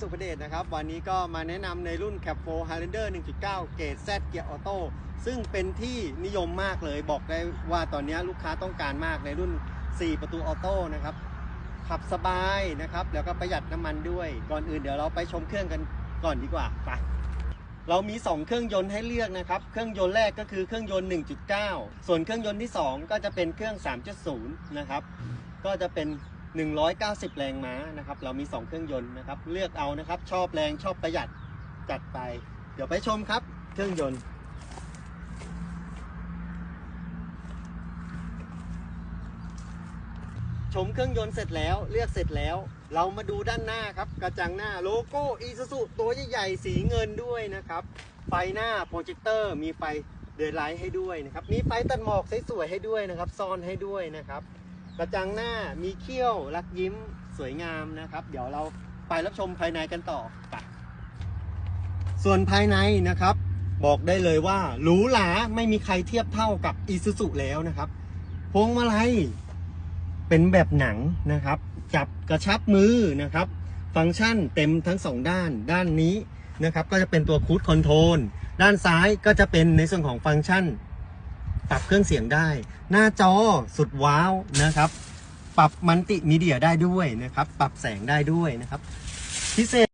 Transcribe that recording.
สุภเดชนะครับ วันนี้ก็มาแนะนำในรุ่น Cap 4 Highlander 1.9 เกรด Z เกียร์ออโต้ซึ่งเป็นที่นิยมมากเลยบอกได้ว่าตอนนี้ลูกค้าต้องการมากในรุ่น 4 ประตูออโต้นะครับ ขับสบายนะครับ แล้วก็ประหยัดน้ำมันด้วย ก่อนอื่นเดี๋ยวเราไปชมเครื่องกันก่อนดีกว่าไปเรามี 2 เครื่องยนต์ให้เลือกนะครับ เครื่องยนต์แรกก็คือเครื่องยนต์ 1.9 ส่วนเครื่องยนต์ที่ 2 ก็จะเป็นเครื่อง 3.0 นะครับ ก็จะเป็น 190 แรงม้านะครับ เรามี 2 เครื่องยนต์นะครับ เลือกเอานะครับ ชอบแรงชอบประหยัดจัดไป เดี๋ยวไปชมครับ เครื่องยนต์ ชมเครื่องยนต์เสร็จแล้วเลือกเสร็จแล้ว เรามาดูด้านหน้าครับ กระจังหน้าโลโก้อีซูซูตัวใหญ่ๆสีเงินด้วยนะครับ ไฟหน้าโปรเจคเตอร์มีไฟเดย์ไลท์ให้ด้วยนะครับ มีไฟตัดหมอกสวยๆให้ด้วยนะครับ ซ่อนให้ด้วยนะครับ กระจังหน้ามีเขี้ยวรักยิ้มสวยงามนะครับ เดี๋ยวเราไปรับชมภายในกันต่อไปส่วนภายในนะครับ บอกได้เลยว่าหรูหราไม่มีใครเทียบเท่ากับอีซูซูแล้วนะครับพวงมาลัยเป็นแบบหนังนะครับ จับกระชับมือนะครับ ฟังก์ชันเต็มทั้งสองด้านด้านนี้นะครับ ก็จะเป็นตัวคูดคอนโทรลด้านซ้ายก็จะเป็นในส่วนของฟังก์ชัน ปรับเครื่องเสียงได้ หน้าจอสุดว้าวนะครับ ปรับมัลติมีเดียได้ด้วยนะครับ ปรับแสงได้ด้วยนะครับ พิเศษ